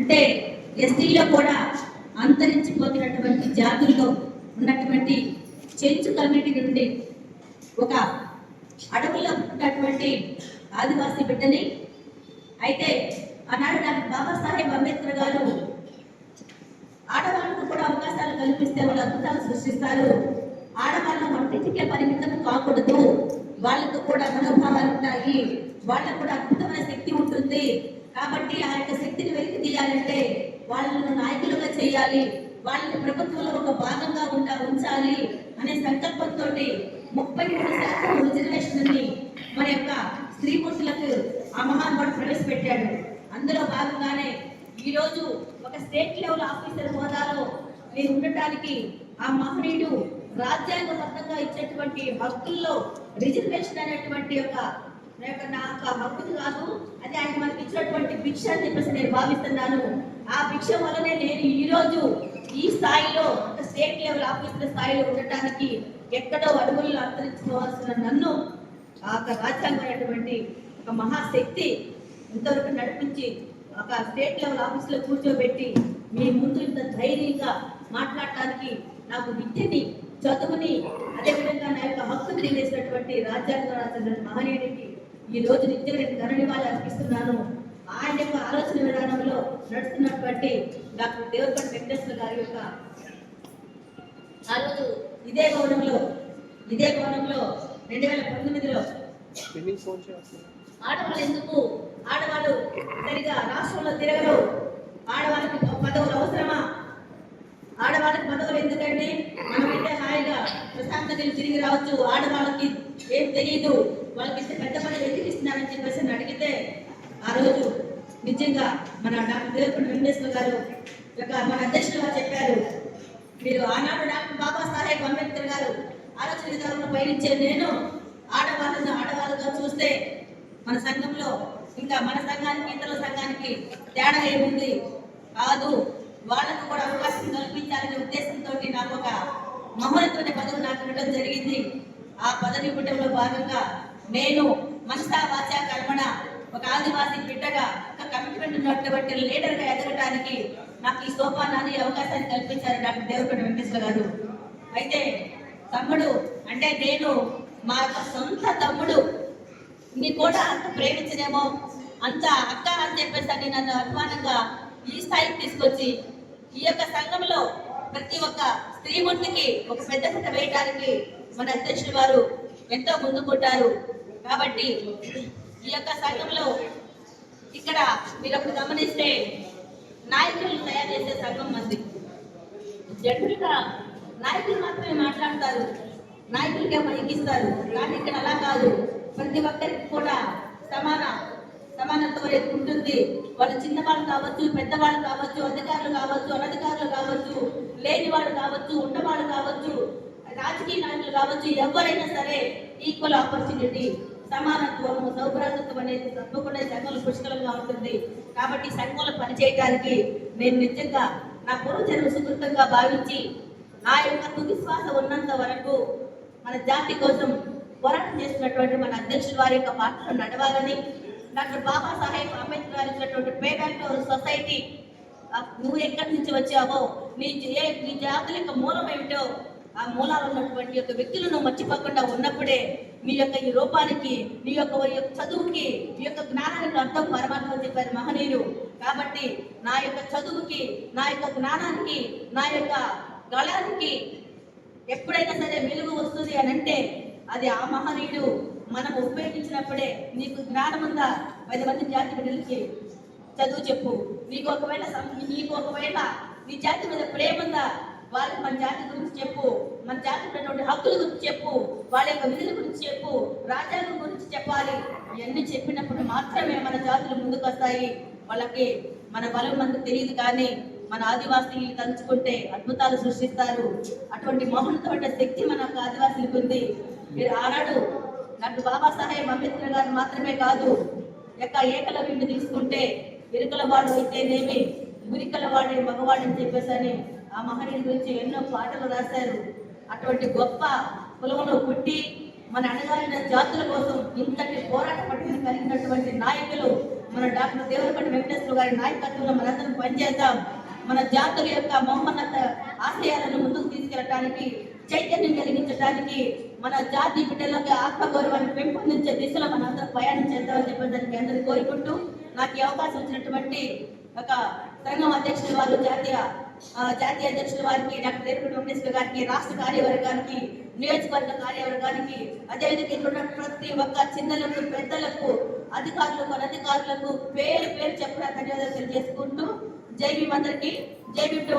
అంటే ఎస్టీలో కూడా అంతరించిపోతున్నటువంటి జాతుల్లో ఉన్నటువంటి చెంచు కమ్యూనిటీ నుండి ఒక అడవుల్లో ఉన్నటువంటి ఆదివాసీ బిడ్డని అయితే ఆనాడు డాక్టర్ బాబాసాహెబ్ అంబేద్కర్ గారు ఆడవాళ్ళకు కూడా అవకాశాలు కల్పిస్తే వాళ్ళు అద్భుతాలు సృష్టిస్తారు. ఆడవాళ్ళ వంటింటికే పరిమితం కాకూడదు. వాళ్ళకు కూడా మనోభావాలు ఉంటాయి. వాళ్ళకు కూడా అద్భుతమైన శక్తి ఉంటుంది. కాబట్టి ఆ యొక్క శక్తిని వెలికి చేయాలంటే వాళ్ళను నాయకులుగా చేయాలి వాళ్ళని ప్రభుత్వంలో ఒక భాగంగా ఉంటా ఉంచాలి అనే సంకల్పంతో ముప్పై మూడు శాతం రిజర్వేషన్ని మన యొక్క స్త్రీ పురుషులకు ఆ మహానుభావుడు ప్రవేశపెట్టాడు. అందులో భాగంగానే ఈ రోజు ఒక స్టేట్ లెవెల్ ఆఫీసర్ హోదాలో నేను ఉండటానికి ఆ మహనీయుడు రాజ్యాంగబద్ధంగా ఇచ్చేటువంటి హక్కుల్లో రిజర్వేషన్ అనేటువంటి ఒక నా యొక్క కాదు. అది ఆయన మనకి ఇచ్చినటువంటి భిక్ష అని చెప్పేసి నేను భావిస్తున్నాను. ఆ భిక్ష వల్లనే నేను ఈ రోజు ఈ స్థాయిలో ఒక స్టేట్ లెవెల్ ఆఫీసుల స్థాయిలో ఉండటానికి ఎక్కడో అడుగులను అంతరించుకోవాల్సిన నన్ను ఆ యొక్క రాజ్యాంగమైనటువంటి ఒక మహాశక్తి ఇంతవరకు నడిపించి ఒక స్టేట్ లెవెల్ ఆఫీసులో కూర్చోబెట్టి మీ ముందు ఇంత ధైర్యంగా మాట్లాడటానికి నాకు విద్యని చదువుని అదేవిధంగా నా యొక్క హక్కును తెలియజేసినటువంటి రాజ్యాంగ రాసిన మహనీయుడికి ఈ రోజు నిత్యం నేను ఘననివాళి అర్పిస్తున్నాను. ఆయన యొక్క ఆలోచన విధానంలో నడుస్తున్నటువంటి డాక్టర్ దేవరపల్లి వెంకటేశ్వర గారి యొక్క ఆ రోజు ఇదే భవనంలో ఇదే భవనంలో రెండు వేల పంతొమ్మిదిలో ఆడవాళ్ళు ఎందుకు ఆడవాళ్ళు సరిగా రాష్ట్రంలో తిరగరు? ఆడవాళ్ళకి పదవులు అవసరమా? ఆడవాళ్ళకి పదవులు ఎందుకంటే మనమైతే హాయిగా ప్రశాంతంగా తిరిగి రావచ్చు. ఆడవాళ్ళకి ఏం తెలియదు వాళ్ళకి ఇస్తే పెద్ద పని ఎందుకు ఇస్తున్నారని చెప్పేసి అడిగితే ఆ రోజు నిజంగా మన డాక్టర్ దేవపల్లి వెంకటేశ్వర గారు యొక్క మన అధ్యక్షులు గారు చెప్పారు. మీరు ఆనాడు డాక్టర్ బాబాసాహెబ్ అంబేద్కర్ గారు ఆలోచన విధానంలో పయనించే నేను ఆడవాళ్ళను ఆడవాళ్ళుగా చూస్తే మన సంఘంలో ఇంకా మన సంఘానికి ఇతరుల సంఘానికి తేడా ఏముంది? కాదు వాళ్ళకు కూడా అవకాశం కల్పించాలనే ఉద్దేశంతో నాకు ఒక మహోన్నతమైన పదవి నాకు ఇవ్వడం జరిగింది. ఆ పదవి కుటుంబంలో భాగంగా నేను మనసా వాచా కర్మణ ఒక ఆదివాసీ బిడ్డగా ఒక కమిట్మెంట్ ఉన్నటువంటి లీడర్గా ఎదగటానికి నాకు ఈ సోపానాన్ని అవకాశాన్ని కల్పించారు డాక్టర్ దేవకొండ వెంకటేశ్వర గారు. అయితే తమ్ముడు అంటే నేను మా యొక్క సొంత తమ్ముడు నీ కూడా అంత ప్రేమించనేమో అంత అక్క అని చెప్పేసి అని నన్ను అభిమానంగా ఈ స్థాయికి తీసుకొచ్చి ఈ యొక్క సంఘంలో ప్రతి ఒక్క స్త్రీమూర్తికి ఒక పెద్ద పెద్ద వేయడానికి మన అధ్యక్షుడు వారు ఎంతో ముందుకుంటారు కాబట్టి ఈ యొక్క సంఘంలో ఇక్కడ మీరు అప్పుడు గమనిస్తే నాయకులను తయారు చేసే సంఘం మంది జట్టుగా నాయకులు మాత్రమే మాట్లాడతారు. నాయకులకే పనికిస్తారు కానీ ఇక్కడ అలా కాదు. ప్రతి ఒక్కరికి కూడా సమాన సమానత్వం అనేది ఉంటుంది. వాళ్ళు చిన్నవాళ్ళు కావచ్చు పెద్దవాళ్ళు కావచ్చు అధికారులు కావచ్చు అనధికారులు కావచ్చు లేని వాళ్ళు కావచ్చు ఉన్నవాడు కావచ్చు రాజకీయ నాయకులు కావచ్చు ఎవరైనా సరే ఈక్వల్ ఆపర్చునిటీ సమానత్వము సౌభ్రాతత్వం అనేది తప్పకుండా సంఘంలో పుష్కలంగా ఉంటుంది. కాబట్టి సంఘంలో పనిచేయడానికి నేను నిజంగా నా పూర్వజన్మ సుకృతంగా భావించి నా యొక్క తుది శ్వాస ఉన్నంత వరకు మన జాతి కోసం పోరాటం చేస్తున్నటువంటి మన అధ్యక్షుల వారి యొక్క పాత్రను నడవాలని డాక్టర్ బాబా సాహెబ్ అంబేద్కర్ గారు ఇచ్చినటువంటి పే బ్యాక్ సొసైటీ నువ్వు ఎక్కడి నుంచి వచ్చావో నీ ఏ నీ జాతుల యొక్క మూలం ఏమిటో ఆ మూలాలు ఉన్నటువంటి యొక్క వ్యక్తులను మర్చిపోకుండా ఉన్నప్పుడే మీ యొక్క ఈ రూపానికి మీ యొక్క యొక్క చదువుకి మీ యొక్క జ్ఞానానికి అర్థం పరమాత్మ చెప్పారు మహనీయులు. కాబట్టి నా యొక్క చదువుకి నా యొక్క జ్ఞానానికి నా యొక్క గళానికి ఎప్పుడైనా సరే వెలుగు వస్తుంది అని అంటే అది ఆ మహనీయుడు మనం ఉపయోగించినప్పుడే నీకు జ్ఞానం ఉందా పది మంది జాతి బిడ్డలకి చదువు చెప్పు. నీకు ఒకవేళ నీకు ఒకవేళ నీ జాతి మీద ప్రేమ ఉందా వాళ్ళకి మన జాతి గురించి చెప్పు. మన జాతి ఉన్నటువంటి హక్కుల గురించి చెప్పు. వాళ్ళ యొక్క విధుల గురించి చెప్పు. రాజ్యాంగం గురించి చెప్పాలి. ఇవన్నీ చెప్పినప్పుడు మాత్రమే మన జాతులు ముందుకు వస్తాయి. వాళ్ళకి మన బలం మనకు తెలియదు కానీ మన ఆదివాసీలు తలుచుకుంటే అద్భుతాలు సృష్టిస్తారు. అటువంటి మహోన్నతమైన శక్తి మన యొక్క ఆదివాసీలకు ఉంది. మీరు ఆనాడు బాబా బాబాసాహెబ్ అంబేద్కర్ గారు మాత్రమే కాదు యొక్క ఏకల ఏకలవ్యుడిని తీసుకుంటే ఇరుకల వాడు అయితేనేమి గురికల వాడే మగవాడని చెప్పేసి అని ఆ మహనీయుల గురించి ఎన్నో పాటలు రాశారు. అటువంటి గొప్ప కులంలో పుట్టి మన అణగారిన జాతుల కోసం ఇంతటి పోరాట పట్టుదల కలిగినటువంటి నాయకులు మన డాక్టర్ దేవరపల్లి వెంకటేశ్వర గారి నాయకత్వంలో మనందరం పనిచేద్దాం. మన జాతుల యొక్క మహోన్నత ఆశయాలను ముందుకు తీసుకెళ్ళటానికి చైతన్యం కలిగించడానికి మన జాతి బిడ్డలకి ఆత్మగౌరవాన్ని పెంపొందించే దిశలో మనందరం ప్రయాణం చేద్దామని చెప్పడానికి మీ కోరుకుంటూ నాకు ఈ అవకాశం ఇచ్చినటువంటి ఒక సంఘం అధ్యక్షుల వారు జాతీయ జాతీయ అధ్యక్షుల వారికి డాక్టర్ దేవరపల్లి వెంకటేశ్వర గారికి రాష్ట్ర కార్యవర్గానికి నియోజకవర్గ కార్యవర్గానికి అదేవిధంగా ఇక్కడ ప్రతి ఒక్క చిన్నలకు పెద్దలకు అధికారులకు అనధికారులకు పేరు పేరు చెప్పడానికి ధన్యవాదాలు తెలియజేసుకుంటూ జై భీమ్ అందరికీ. జై భీమ్ టు